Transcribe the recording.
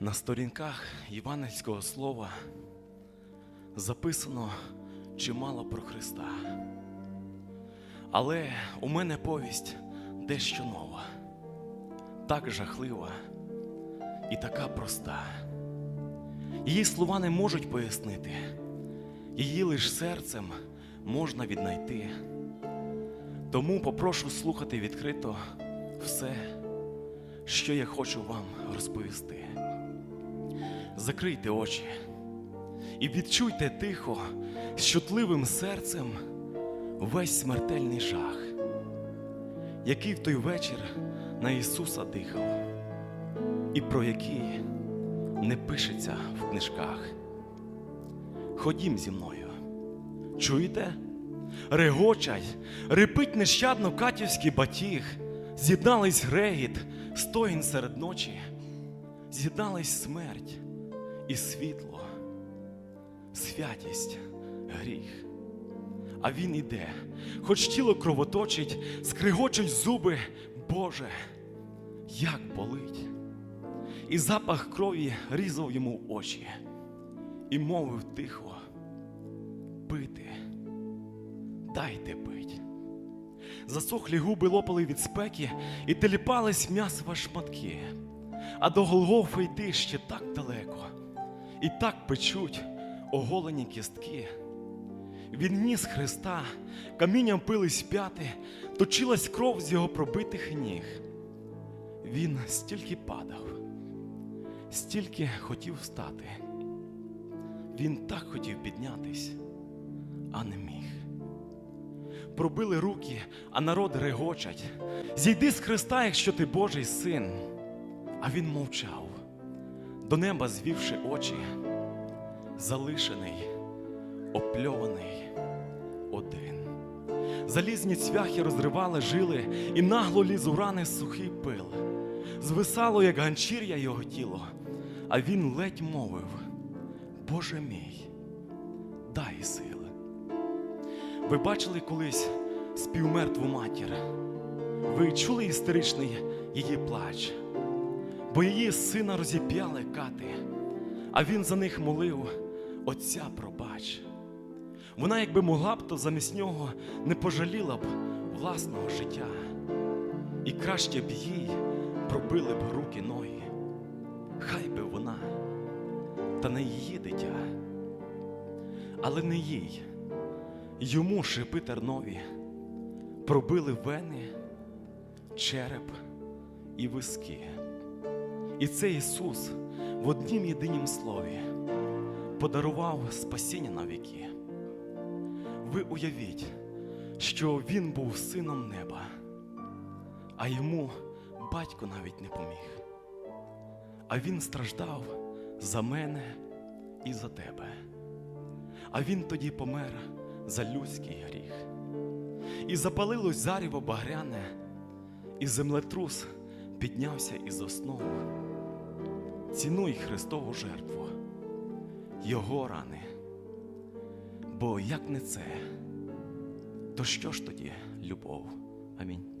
На сторінках Євангельського слова записано чимало про Христа. Але у мене повість дещо нова, так жахлива і така проста. Її слова не можуть пояснити, її лиш серцем можна віднайти. Тому попрошу слухати відкрито все, що я хочу вам розповісти. Закрийте очі і відчуйте тихо, з чутливим серцем весь смертельний жах, який в той вечір на Ісуса дихав, і про який не пишеться в книжках. Ходім зі мною. Чуєте? Регочать, репить нещадно катівський батіг, з'єднались грегіт, стоїн серед ночі, з'єднались смерть і світло, святість, гріх. А він іде, хоч тіло кровоточить, скригочуть зуби, Боже, як болить. І запах крові різав йому очі, і мовив тихо, пити, дайте пить. Засохлі губи лопали від спеки і теліпались м'ясова шматки, а до Голгофи йти ще так далеко, і так печуть оголені кістки. Він ніс Христа, камінням пились п'яти, точилась кров з його пробитих ніг. Він стільки падав, стільки хотів встати. Він так хотів піднятись, а не міг. Пробили руки, а народ регочать. Зійди з Христа, якщо ти Божий син. А він мовчав, до неба звівши очі, залишений, опльований один. Залізні цвяхи розривали жили, і нагло ліз у рани сухий пил. Звисало, як ганчір'я його тіло, а він ледь мовив: Боже мій, дай сили. Ви бачили колись співмертву матір? Ви чули істеричний її плач, бо її сина розіп'яли кати, а він за них молив Отця пробач. Вона, якби могла б, то замість нього не пожаліла б власного життя, і краще б їй пробили б руки ноги. Хай би вона, та не її дитя, але не їй. Йому шипи тернові пробили вени, череп і виски. І це Ісус в однім єдинім слові подарував спасіння на віки. Ви уявіть, що Він був сином неба, а йому батько навіть не поміг. А він страждав за мене і за тебе. А він тоді помер за людський гріх. І запалилось заріво багряне, і землетрус піднявся із основ. Цінуй Христову жертву, Його рани. Бо як не це, то що ж тоді любов? Амінь.